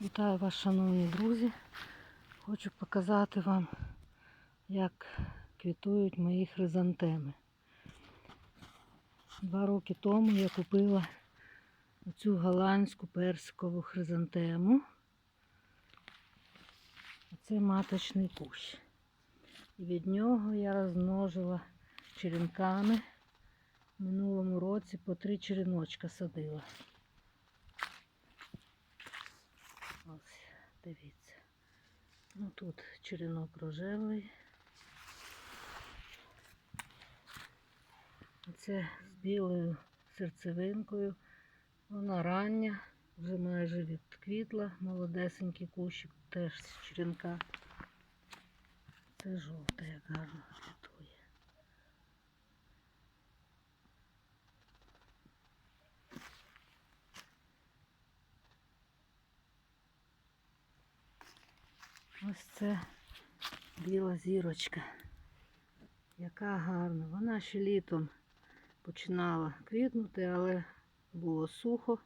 Вітаю вас, шановні друзі. Хочу показати вам, як квітують мої хризантеми. Два роки тому я купила цю голландську персикову хризантему. Це маточний кущ. І від нього я розмножила черенками. В минулому році по три череночка садила. Ось, дивіться. Ну тут черенок рожевий. Це з білою серцевинкою. Вона рання, вже майже відквітла, молодесенький кущик теж з черенка. Це жовта, як гарно Ось це біла зірочка. Яка гарна. Вона ще літом починала квітнути, але було сухо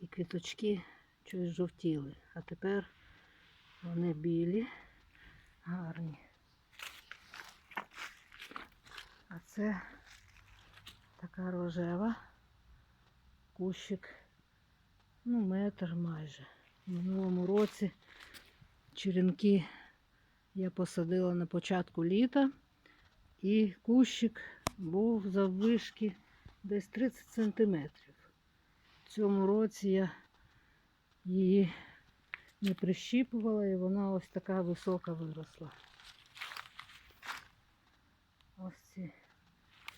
і квіточки щось жовтіли. А тепер вони білі, гарні. А це така рожева кущик, ну, метр майже. В минулому році черенки я посадила на початку літа, і кущик був заввишки десь 30 сантиметрів. В цьому році я її не прищіпувала і вона ось така висока виросла. Ось ці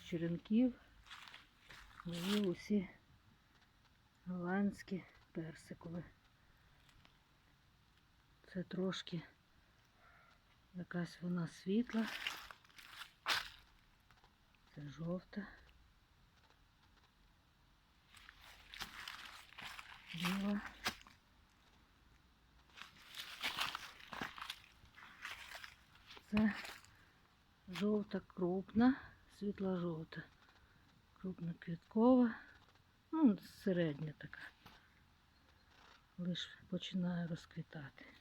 з черенків мої усі голландські персикові. Це трошки якась вона світла. Це жовта. Біла. Це жовта крупна, світла жовта. Крупна квіткова. Ну, середня така. Лиш починає розквітати.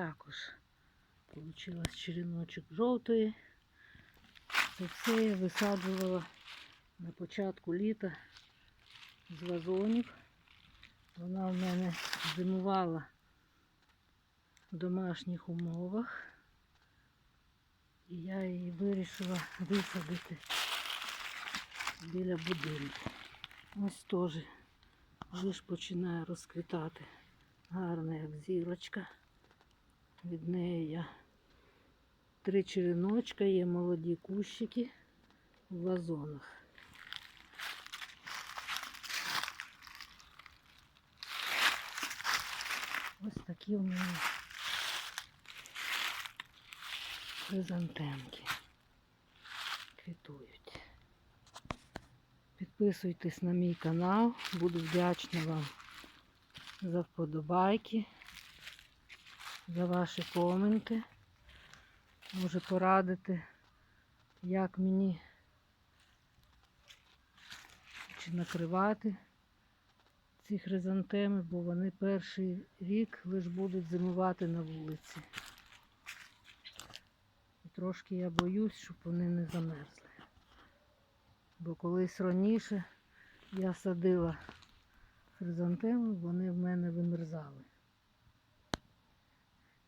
Також вийшло череночок жовтої. Це все я висаджувала на початку літа з вазонів. Вона в мене зимувала в домашніх умовах. І я її вирішила висадити біля будинку. Ось теж лиш починає розквітати. Гарна як зірочка. Від неї я три череночка, є молоді кущики в вазонах. Ось такі у мене хризантемки квітують. Підписуйтесь на мій канал, буду вдячна вам за вподобайки, за ваші коменти. Може порадити, як мені чи накривати ці хризантеми, бо вони перший рік лише будуть зимувати на вулиці. І трошки я боюсь, щоб вони не замерзли. Бо колись раніше я садила хризантеми, вони в мене вимерзали.